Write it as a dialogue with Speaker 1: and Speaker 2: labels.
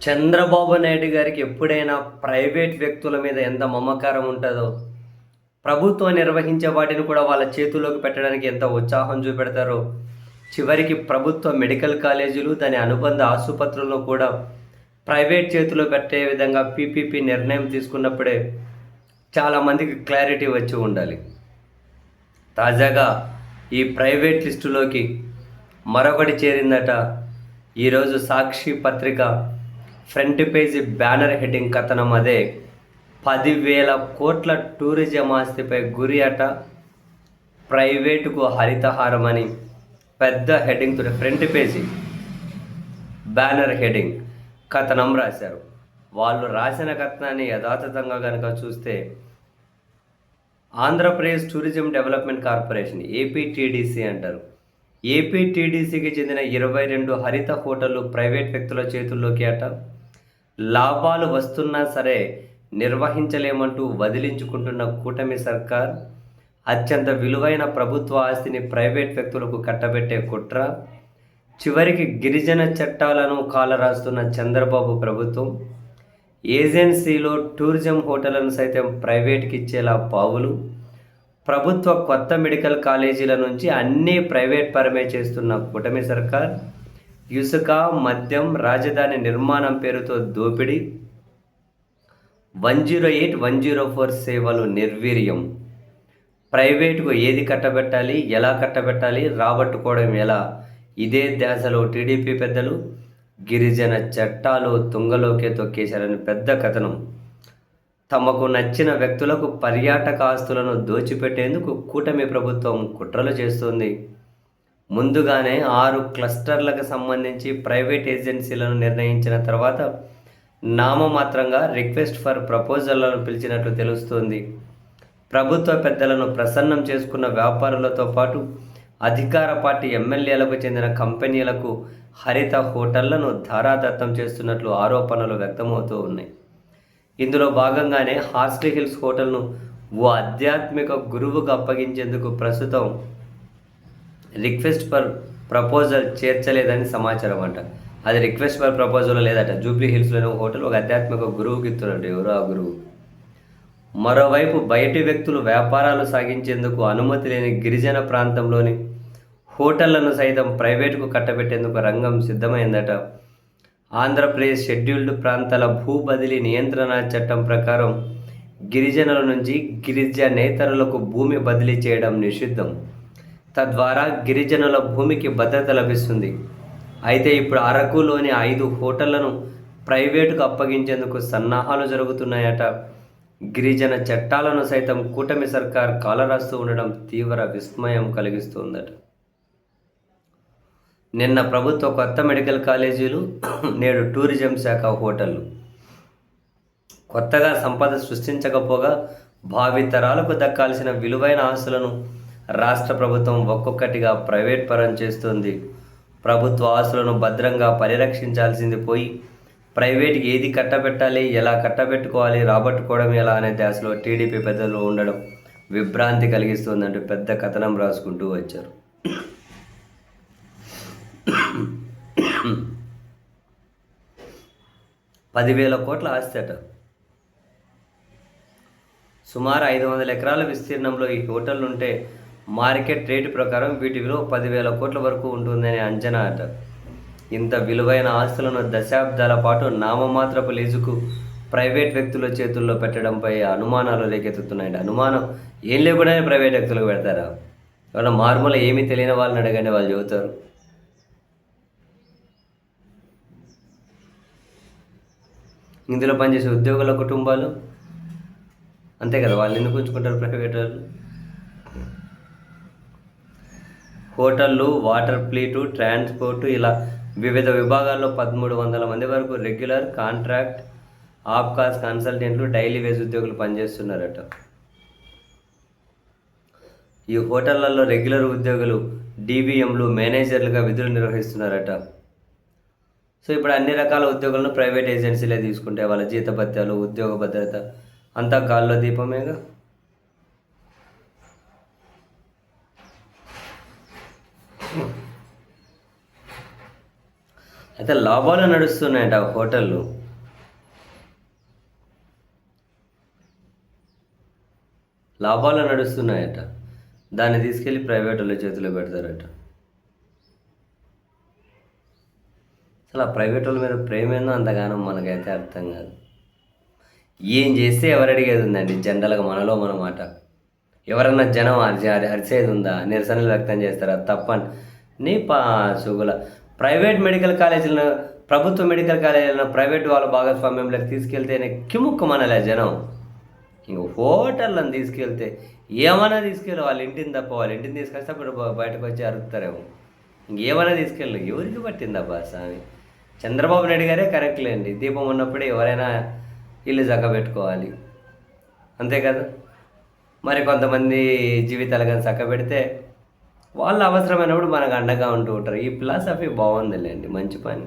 Speaker 1: చంద్రబాబు నాయుడు గారికి ఎప్పుడైనా ప్రైవేట్ వ్యక్తుల మీద ఎంత మమకారం ఉంటుందో ప్రభుత్వం నిర్వహించే వాటిని కూడా వాళ్ళ చేతుల్లోకి పెట్టడానికి ఎంత ఉత్సాహం చూపెడతారో చివరికి ప్రభుత్వ మెడికల్ కాలేజీలు దాని అనుబంధ ఆసుపత్రుల్లో కూడా ప్రైవేట్ చేతిలో పెట్టే విధంగా పీపీపీ నిర్ణయం తీసుకున్నప్పుడే చాలామందికి క్లారిటీ వచ్చి ఉండాలి. తాజాగా ఈ ప్రైవేట్ లిస్టులోకి మరొకటి చేరిందట ఈరోజు సాక్షి పత్రిక ఫ్రంట్ పేజీ బ్యానర్ హెడ్డింగ్ కథనం అదే. పదివేల కోట్ల టూరిజం ఆస్తిపై గురి అట ప్రైవేటుకు హరితహారం అని పెద్ద హెడ్డింగ్ తోటి ఫ్రంట్ పేజీ బ్యానర్ హెడ్డింగ్ కథనం రాశారు. వాళ్ళు రాసిన కథనాన్ని యథాతథంగా కనుక చూస్తే Andhra Pradesh tourism development corporation APTDC అంటారు. ఏపీటీడీసీకి చెందిన ఇరవై రెండు హరిత హోటళ్ళు ప్రైవేట్ వ్యక్తుల చేతుల్లోకి అట. లాభాలు వస్తున్నా సరే నిర్వహించలేమంటూ వదిలించుకుంటున్న కూటమి సర్కార్ అత్యంత విలువైన ప్రభుత్వ ఆస్తిని ప్రైవేట్ వ్యక్తులకు కట్టబెట్టే కుట్ర చివరికి గిరిజన చట్టాలను కాలరాస్తున్న చంద్రబాబు ప్రభుత్వం ఏజెన్సీలో టూరిజం హోటళ్ళను సైతం ప్రైవేట్కి ఇచ్చేలా పావులు ప్రభుత్వ కొత్త మెడికల్ కాలేజీల నుంచి అన్నీ ప్రైవేట్ పరమే చేస్తున్న కూటమి సర్కార్ ఇసుక మద్యం రాజధాని నిర్మాణం పేరుతో దోపిడీ. One zero eight one zero four సేవలు నిర్వీర్యం. ప్రైవేటుకు ఏది కట్టబెట్టాలి ఎలా కట్టబెట్టాలి రాబట్టుకోవడం ఎలా? ఇదే ధ్యాసలో టీడీపీ పెద్దలు గిరిజన చట్టాలు తుంగలోకే తొక్కేశారని పెద్ద కథనం. తమకు నచ్చిన వ్యక్తులకు పర్యాటక ఆస్తులను దోచిపెట్టేందుకు కూటమి ప్రభుత్వం కుట్రలు చేస్తోంది. ముందుగానే ఆరు క్లస్టర్లకు సంబంధించి ప్రైవేట్ ఏజెన్సీలను నిర్ణయించిన తర్వాత నామమాత్రంగా రిక్వెస్ట్ ఫర్ ప్రపోజల్లను పిలిచినట్లు తెలుస్తోంది. ప్రభుత్వ పెద్దలను ప్రసన్నం చేసుకున్న వ్యాపారులతో పాటు అధికార పార్టీ ఎమ్మెల్యేలకు చెందిన కంపెనీలకు హరిత హోటళ్ళను ధారాదత్తం చేస్తున్నట్లు ఆరోపణలు వ్యక్తమవుతూ ఉన్నాయి. ఇందులో భాగంగానే హార్స్లీ హిల్స్ హోటల్ను ఓ ఆధ్యాత్మిక గురువుకు అప్పగించేందుకు ప్రస్తుతం రిక్వెస్ట్ ఫర్ ప్రపోజల్ చేర్చలేదని సమాచారం అంట. అది రిక్వెస్ట్ ఫర్ ప్రపోజల్ లేదట. జూబ్లీ హిల్స్లోని ఒక హోటల్ ఒక ఆధ్యాత్మిక గురువుకి ఇస్తున్నట్టు ఎవరు ఆ గురువు? మరోవైపు బయటి వ్యక్తులు వ్యాపారాలు సాగించేందుకు అనుమతి లేని గిరిజన ప్రాంతంలోని హోటళ్ళను సైతం ప్రైవేటుకు కట్టబెట్టేందుకు రంగం సిద్ధమైందట. ఆంధ్రప్రదేశ్ షెడ్యూల్డ్ ప్రాంతాల భూ బదిలీ నియంత్రణ చట్టం ప్రకారం గిరిజనుల నుంచి గిరిజనేతరులకు భూమి బదిలీ చేయడం నిషిద్ధం. తద్వారా గిరిజనుల భూమికి భద్రత లభిస్తుంది. అయితే ఇప్పుడు అరకులోని ఐదు హోటళ్ళను ప్రైవేటుకు అప్పగించేందుకు సన్నాహాలు జరుగుతున్నాయట. గిరిజన చట్టాలను సైతం కూటమి సర్కార్ కాలరాస్తూ ఉండడం తీవ్ర విస్మయం కలిగిస్తుందట. నిన్న ప్రభుత్వ కొత్త మెడికల్ కాలేజీలు నేడు టూరిజం శాఖ హోటళ్ళు కొత్తగా సంపద సృష్టించకపోగా భావితరాలకు దక్కాల్సిన విలువైన ఆస్తులను రాష్ట్ర ప్రభుత్వం ఒక్కొక్కటిగా ప్రైవేట్ పరం చేస్తుంది. ప్రభుత్వ ఆస్తులను భద్రంగా పరిరక్షించాల్సింది పోయి ప్రైవేట్కి ఏది కట్టబెట్టాలి ఎలా కట్టబెట్టుకోవాలి రాబట్టుకోవడం ఎలా అనే ధ్యాసలో టీడీపీ పెద్దలు ఉండడం విభ్రాంతి కలిగిస్తుందంటూ పెద్ద కథనం రాసుకుంటూ వచ్చారు. పదివేల కోట్ల ఆస్తి అట. సుమారు ఐదు వందల ఎకరాల విస్తీర్ణంలో ఈ హోటల్ ఉంటే మార్కెట్ రేటు ప్రకారం వీటి విలువ పదివేల కోట్ల వరకు ఉంటుందనే అంచనా అట. ఇంత విలువైన ఆస్తులను దశాబ్దాల పాటు నామమాత్రపు లీజుకు ప్రైవేట్ వ్యక్తుల చేతుల్లో పెట్టడంపై అనుమానాలు రేకెత్తుతున్నాయండి అనుమానం ఏం లేకుండానే ప్రైవేట్ వ్యక్తులకు పెడతారా? ఎవరైనా మార్మూల ఏమీ తెలియని వాళ్ళని అడగండి వాళ్ళు చెబుతారు. ఇందులో పనిచేసే ఉద్యోగుల కుటుంబాలు? అంతే కదా వాళ్ళు ఎందుకు ఉంచుకుంటారు ప్రైవేట్ వాళ్ళు? హోటళ్ళు వాటర్ ప్లీటు ట్రాన్స్పోర్టు ఇలా వివిధ విభాగాల్లో పదమూడు వందల మంది వరకు రెగ్యులర్ కాంట్రాక్ట్ ఆఫ్కాస్ కన్సల్టెంట్లు డైలీ వేజ్ ఉద్యోగులు పనిచేస్తున్నారట. ఈ హోటళ్ళలో రెగ్యులర్ ఉద్యోగులు డీబీఎంలు మేనేజర్లుగా విధులు నిర్వహిస్తున్నారట. సో ఇప్పుడు అన్ని రకాల ఉద్యోగులను ప్రైవేట్ ఏజెన్సీలే తీసుకుంటే వాళ్ళ జీతభత్యాలు ఉద్యోగ భద్రత అంతా గాల్లో దీపమేగా? అయితే లాభాలు నడుస్తున్నాయంట ఆ హోటళ్ళు. లాభాలు నడుస్తున్నాయట. దాన్ని తీసుకెళ్ళి ప్రైవేట్ వాళ్ళ చేతిలో పెడతారట. అసలు ఆ ప్రైవేట్ వాళ్ళ మీద ప్రేమ ఏందో అంతగానో మనకైతే అర్థం కాదు. ఏం చేస్తే ఎవరు అడిగేది ఉందండి? జనరల్గా మనలో మన మాట. ఎవరన్నా జనం అరిచే అరిచేది ఉందా నిరసనలు వ్యక్తం చేస్తారా? తప్పని. నీ పా సుగుల. ప్రైవేట్ మెడికల్ కాలేజీలను ప్రభుత్వ మెడికల్ కాలేజీలను ప్రైవేట్ వాళ్ళ భాగస్వామ్యంలోకి తీసుకెళ్తేనే కిముక్కుమనలే జనం. ఇంక హోటళ్ళని తీసుకెళ్తే ఏమైనా తీసుకెళ్ళి వాళ్ళ ఇంటిని తప్ప వాళ్ళ ఇంటిని తీసుకొస్తే అప్పుడు బయటకు వచ్చి అరుగుతారేమో ఇంకేమైనా తీసుకెళ్ళి. ఎవరికి పట్టిందబ్బా స్వామి? చంద్రబాబు నాయుడు గారే కరెక్ట్ లేండి. దీపం ఉన్నప్పుడే ఎవరైనా ఇల్లు చక్క పెట్టుకోవాలి అంతే కదా? మరి కొంతమంది జీవితాలు కానీ చక్క పెడితే వాళ్ళు అవసరమైనప్పుడు మనకు అండగా ఉంటూ ఉంటారు. ఈ ఫిలాసఫీ బాగుందిలేండి మంచి పని.